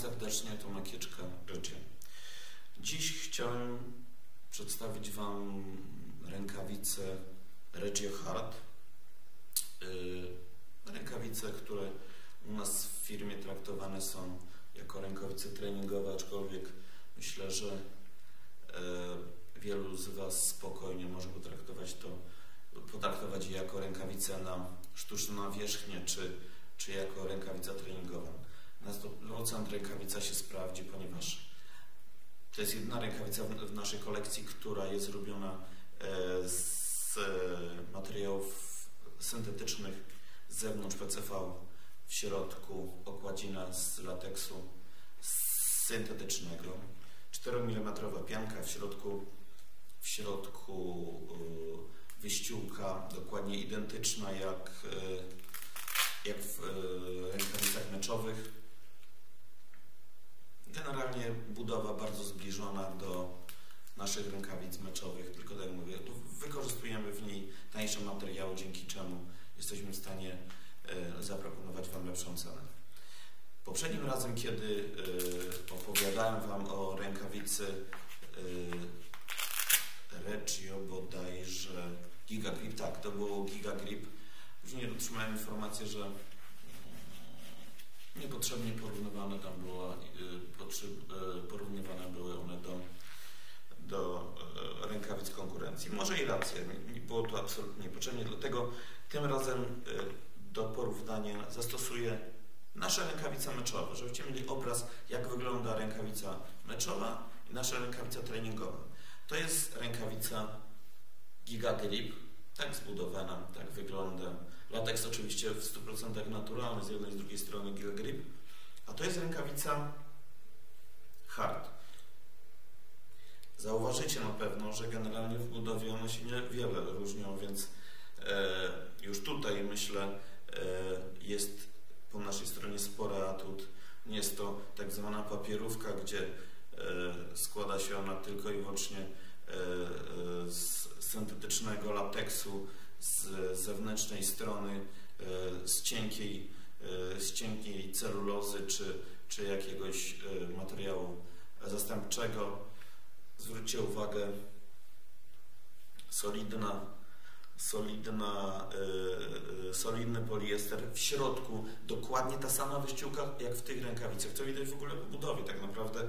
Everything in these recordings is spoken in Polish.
serdecznie, to Makieczka Życie. Dziś chciałem przedstawić Wam rękawice Regio Hard. Yy, rękawice, które u nas w firmie traktowane są jako rękawice treningowe, aczkolwiek myślę, że yy, wielu z Was spokojnie może potraktować to, potraktować je jako rękawice na sztuczną nawierzchnię, czy, czy jako rękawica treningowa. Następująca rękawica się sprawdzi, ponieważ to jest jedna rękawica w naszej kolekcji, która jest zrobiona e, z materiałów syntetycznych z zewnątrz PCV, w środku okładzina z lateksu syntetycznego. 4 mm pianka, w środku, w środku e, wyściółka dokładnie identyczna jak, e, jak w rękawicach meczowych Generalnie budowa bardzo zbliżona do naszych rękawic meczowych, tylko tak jak mówię, wykorzystujemy w niej tańsze materiały, dzięki czemu jesteśmy w stanie e, zaproponować Wam lepszą cenę. Poprzednim razem, kiedy e, opowiadałem Wam o rękawicy e, Regio bodajże Gigagrip, tak, to było Gigagrip. Później otrzymałem informację, że niepotrzebnie porównywane tam była, y, y, porównywane były one do, do y, rękawic konkurencji. Może i rację, nie było to absolutnie niepotrzebnie, dlatego tym razem do porównania zastosuję nasze rękawice meczowe, żebyście mieli obraz, jak wygląda rękawica meczowa i nasza rękawica treningowa. To jest rękawica Giga Grip, tak zbudowana, tak wygląda Lateks oczywiście w 100% naturalny z jednej i z drugiej strony Giga Grip, a to jest rękawica hard. Zauważycie na pewno, że generalnie w budowie one się niewiele różnią, więc e, już tutaj myślę e, jest po naszej stronie spory atut. Nie jest to tak zwana papierówka, gdzie e, składa się ona tylko i wyłącznie z syntetycznego lateksu, z zewnętrznej strony, z cienkiej, z cienkiej celulozy czy, czy jakiegoś e, materiału zastępczego. Zwróćcie uwagę, solidna, solidna, solidny poliester, w środku dokładnie ta sama wyściółka jak w tych rękawicach, co widać w ogóle w budowie tak naprawdę,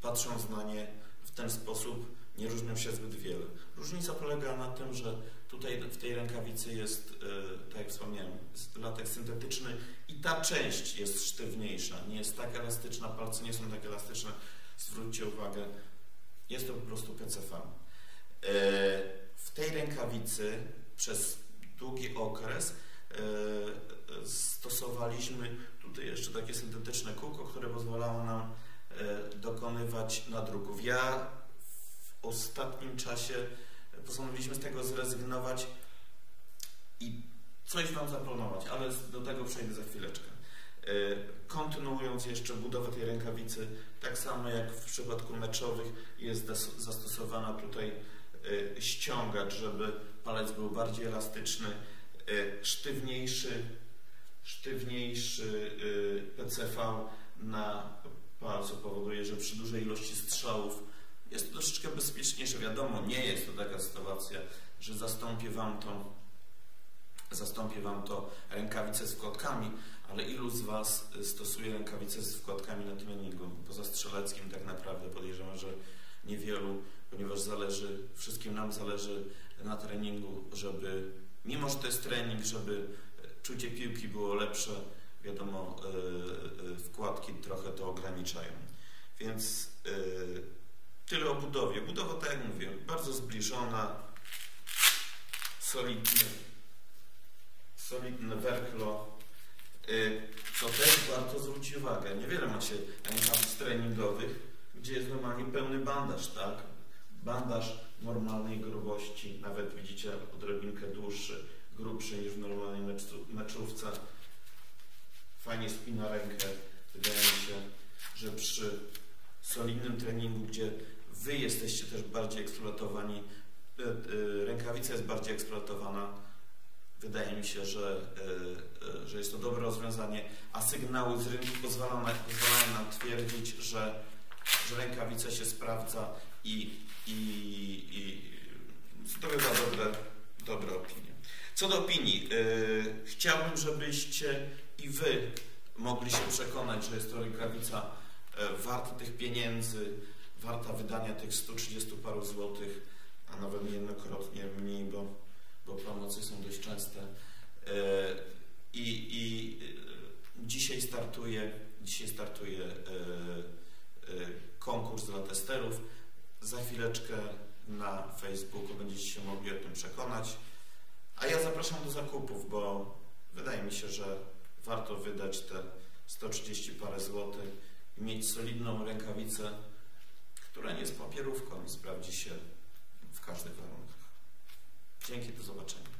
patrząc na nie w ten sposób, nie różnią się zbyt wiele. Różnica polega na tym, że tutaj w tej rękawicy jest, e, tak jak wspomniałem, latek syntetyczny i ta część jest sztywniejsza, nie jest tak elastyczna, palce nie są tak elastyczne. Zwróćcie uwagę, jest to po prostu PCV. E, w tej rękawicy przez długi okres e, stosowaliśmy tutaj jeszcze takie syntetyczne kółko, które pozwalało nam dokonywać nadruków. Ja ostatnim czasie postanowiliśmy z tego zrezygnować i coś Wam zaplanować, ale do tego przejdę za chwileczkę. E, kontynuując jeszcze budowę tej rękawicy, tak samo jak w przypadku meczowych jest zastosowana tutaj e, ściągacz, żeby palec był bardziej elastyczny, e, sztywniejszy, sztywniejszy PCV na palcu powoduje, że przy dużej ilości strzałów jest to troszeczkę bezpieczniejsze. Wiadomo, nie jest to taka sytuacja, że zastąpię Wam to, zastąpię Wam to rękawice z wkładkami, ale ilu z Was stosuje rękawice z wkładkami na treningu? Poza strzeleckim tak naprawdę podejrzewam, że niewielu, ponieważ zależy, wszystkim nam zależy na treningu, żeby, mimo że to jest trening, żeby czucie piłki było lepsze, wiadomo, yy, wkładki trochę to ograniczają. Więc yy, Tyle o budowie. Budowa, tak jak mówię, bardzo zbliżona, solidny, solidne werklo. Y, co też warto zwrócić uwagę, niewiele macie rękawic treningowych, gdzie jest normalnie pełny bandaż, tak? Bandaż normalnej grubości, nawet widzicie odrobinkę dłuższy, grubszy niż w normalnej meczówce. Fajnie spina rękę. Wydaje mi się, że przy solidnym treningu, gdzie Wy jesteście też bardziej eksploatowani, e, e, rękawica jest bardziej eksploatowana, Wydaje mi się, że, e, że jest to dobre rozwiązanie, a sygnały z rynku pozwalają, pozwalają nam twierdzić, że, że rękawica się sprawdza i, i, i zdobywa dobre, dobre opinie. Co do opinii, chciałbym, żebyście i Wy mogli się przekonać, że jest to rękawica warta tych pieniędzy, warta wydania tych 130 paru złotych, a nawet niejednokrotnie mniej, bo, bo promocje są dość częste. E, I, i e, dzisiaj startuje, dzisiaj startuje e, konkurs dla testerów. Za chwileczkę na Facebooku będziecie się mogli o tym przekonać. A ja zapraszam do zakupów, bo wydaje mi się, że warto wydać te 130 parę złotych i mieć solidną rękawicę, która nie jest papierówką i sprawdzi się w każdych warunkach. Dzięki, do zobaczenia.